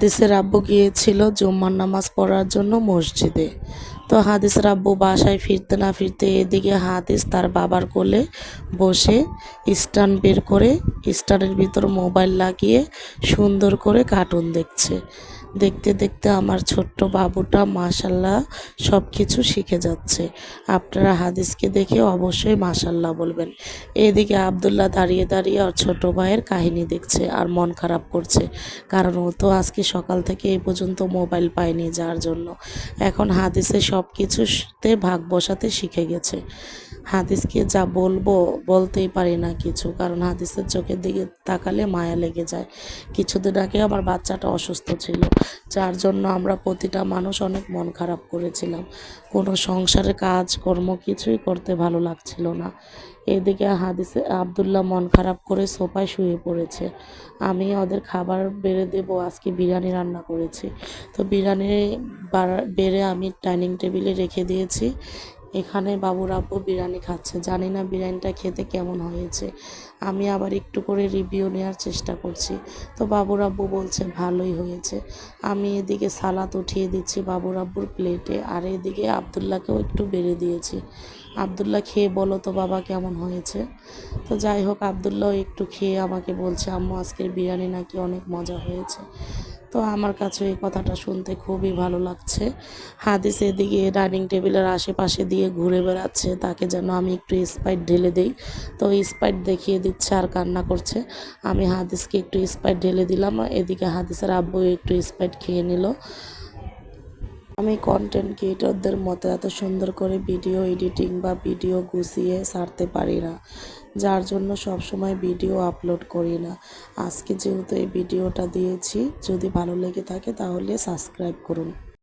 হাদিসের আব্বু গিয়েছিল জুম্মার নামাজ পড়ার জন্য মসজিদে। তো হাদিসের আব্বু বাসায় ফিরতে না ফিরতে এদিকে হাদিস তার বাবার কোলে বসে স্ট্যান্ড বের করে স্ট্যান্ডের ভিতর মোবাইল লাগিয়ে সুন্দর করে কার্টুন দেখছে। দেখতে দেখতে আমার ছোট্ট বাবুটা মাশাল্লাহ সব কিছু শিখে যাচ্ছে। আপনারা হাদিসকে দেখে অবশ্যই মাশাল্লাহ বলবেন। এদিকে আবদুল্লাহ দাঁড়িয়ে দাঁড়িয়ে আর ছোট ভাইয়ের কাহিনী দেখছে আর মন খারাপ করছে। কারণ ও তো আজকে সকাল থেকে এই পর্যন্ত মোবাইল পায়নি যার জন্য। এখন হাদিসে সব কিছুতে ভাগ বসাতে শিখে গেছে। হাদিসকে যা বলব বলতেই পারি না কিছু, কারণ হাদিসের চোখের দিকে তাকালে মায়া লেগে যায়। কিছুদিন আগে আমার বাচ্চাটা অসুস্থ ছিল, যার জন্য আমরা প্রতিটা মানুষ অনেক মন খারাপ করেছিলাম। কোনো সংসারে কাজ, কর্ম কিছুই করতে ভালো লাগছিল না। এদিকে হাদিসে আবদুল্লাহ মন খারাপ করে সোফায় শুয়ে পড়েছে। আমি ওদের খাবার বেড়ে দেবো, আজকে বিরিয়ানি রান্না করেছি। তো বিরিয়ানি বাড়া- বেড়ে আমি ডাইনিং টেবিলে রেখে দিয়েছি। এখানে বাবুর আব্বু বিরিয়ানি খাচ্ছে। জানি না বিরিয়ানিটা খেতে কেমন হয়েছে। আমি আবার একটু করে রিভিউ নেওয়ার চেষ্টা করছি। তো বাবুর আব্বু বলছে, ভালোই হয়েছে। আমি এদিকে সালাদ উঠিয়ে দিচ্ছি বাবুর আব্বুর প্লেটে আর এদিকে আবদুল্লাহকেও একটু বেড়ে দিয়েছি। আবদুল্লাহ, খেয়ে বলো তো বাবা কেমন হয়েছে? তো যাই হোক, আবদুল্লাহ একটু খেয়ে আমাকে বলছে, আম্মু, আজকের বিরিয়ানি নাকি অনেক মজা হয়েছে। তো আমার কাছে এই কথাটা শুনতে খুবই ভালো লাগছে। হাদিস এদিকে ডাইনিং টেবিলের আশেপাশে দিয়ে ঘুরে বেড়াচ্ছে। তাকে যেন আমি একটু স্পাইট ঢেলে দিই। তো স্পাইট দেখিয়ে দিচ্ছে আর কান্না করছে। আমি হাদিসকে একটু স্পাইট ঢেলে দিলাম। এদিকে হাদিসের আব্বু একটু স্পাইট খেয়ে নিল। আমি কন্টেন্ট ক্রিয়েটরদের মতো এত সুন্দর করে ভিডিও এডিটিং বা ভিডিও গুছিয়ে সারতে পারি না, যার জন্য সব সময় ভিডিও আপলোড করি না। আজকে যেহেতু এই ভিডিওটা দিয়েছি, যদি ভালো লেগে থাকে তাহলে সাবস্ক্রাইব করুন।